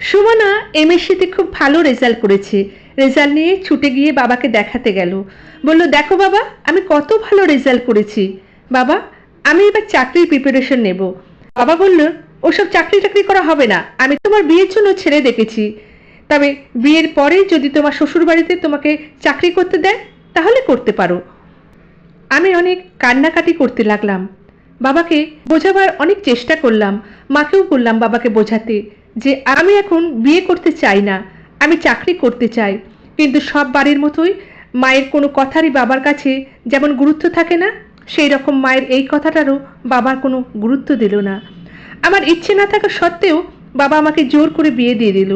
সুমনা এমএসসিতে খুব ভালো রেজাল্ট করেছে। রেজাল্ট নিয়ে ছুটে গিয়ে বাবাকে দেখাতে গেল। বলল, দেখো বাবা, আমি কত ভালো রেজাল্ট করেছি। বাবা, আমি এবার চাকরির প্রিপারেশন নেব। বাবা বলল, ওসব চাকরি টাকরি করা হবে না। আমি তোমার বিয়ের জন্য ছেড়ে দেখেছি। তবে বিয়ের পরে যদি তোমার শ্বশুরবাড়িতে তোমাকে চাকরি করতে দেয়, তাহলে করতে পারো। আমি অনেক কান্নাকাটি করতে লাগলাম। বাবাকে বোঝাবার অনেক চেষ্টা করলাম। মাকেও বললাম বাবাকে বোঝাতে যে আমি এখন বিয়ে করতে চাই না, আমি চাকরি করতে চাই। কিন্তু সব বাড়ির মতোই মায়ের কোনো কথারই বাবার কাছে যেমন গুরুত্ব থাকে না, সেই রকম মায়ের এই কথাটারও বাবার কোনো গুরুত্ব দিল না। আমার ইচ্ছে না থাকা সত্ত্বেও বাবা আমাকে জোর করে বিয়ে দিয়ে দিল।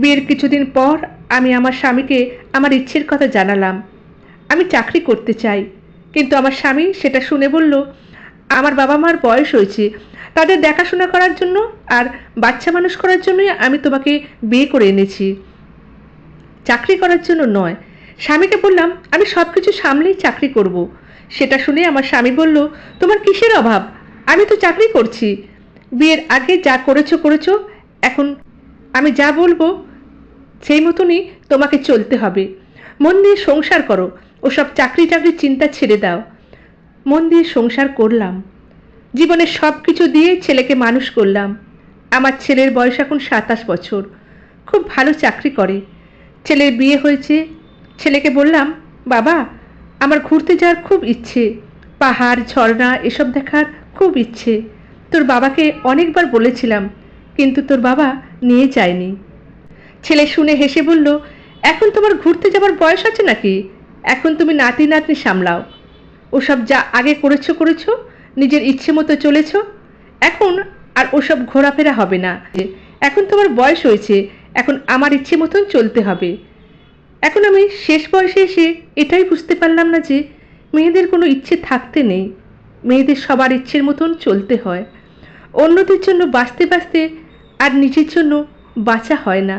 বিয়ের কিছুদিন পর আমি আমার স্বামীকে আমার ইচ্ছের কথা জানালাম। আমি চাকরি করতে চাই, কিন্তু আমার স্বামী সেটা শুনে বলল আমার বাবা মার বয়স হয়েছে। তাদের দেখাশোনা করার জন্য আর বাচ্চা মানুষ করার জন্যই আমি তোমাকে বিয়ে করে এনেছি। চাকরি করার জন্য নয়। স্বামীকে বললাম, আমি সব কিছু সামলেই চাকরি করব। সেটা শুনে আমার স্বামী বলল, তোমার কিসের অভাব? আমি তো চাকরি করছি। বিয়ের আগে যা করেছ করেছ। এখন আমি যা বলব, সেই মতনই তোমাকে চলতে হবে। মন দিয়ে সংসার করো। ওসব চাকরি টাকরির চিন্তা ছেড়ে দাও। মন দিয়ে সংসার করলাম। জীবনের সব কিছু দিয়ে ছেলেকে মানুষ করলাম। আমার ছেলের বয়স এখন সাতাশ বছর। খুব ভালো চাকরি করে। ছেলের বিয়ে হয়েছে। ছেলেকে বললাম, বাবা, আমার ঘুরতে যাওয়ার খুব ইচ্ছে। পাহাড়, ঝর্ণা, এসব দেখার খুব ইচ্ছে। তোর বাবাকে অনেকবার বলেছিলাম, কিন্তু তোর বাবা নিয়ে যায়নি। ছেলে শুনে হেসে বলল, এখন তোমার ঘুরতে যাবার বয়স আছে নাকি? এখন তুমি নাতি নাতনি সামলাও। ওসব যা আগে করেছ করেছ, নিজের ইচ্ছে মতো চলেছ, এখন আর ওসব ঘোরাফেরা হবে না। এখন তোমার বয়স হয়েছে, এখন আমার ইচ্ছে মতন চলতে হবে। এখন আমি শেষ বয়সে এসে এটাই বুঝতে পারলাম না যে মেয়েদের কোনো ইচ্ছে থাকতে নেই, মেয়েদের সবার ইচ্ছের মতন চলতে হয়। অন্যদের জন্য বাঁচতে বাঁচতে আর নিজের জন্য বাঁচা হয় না।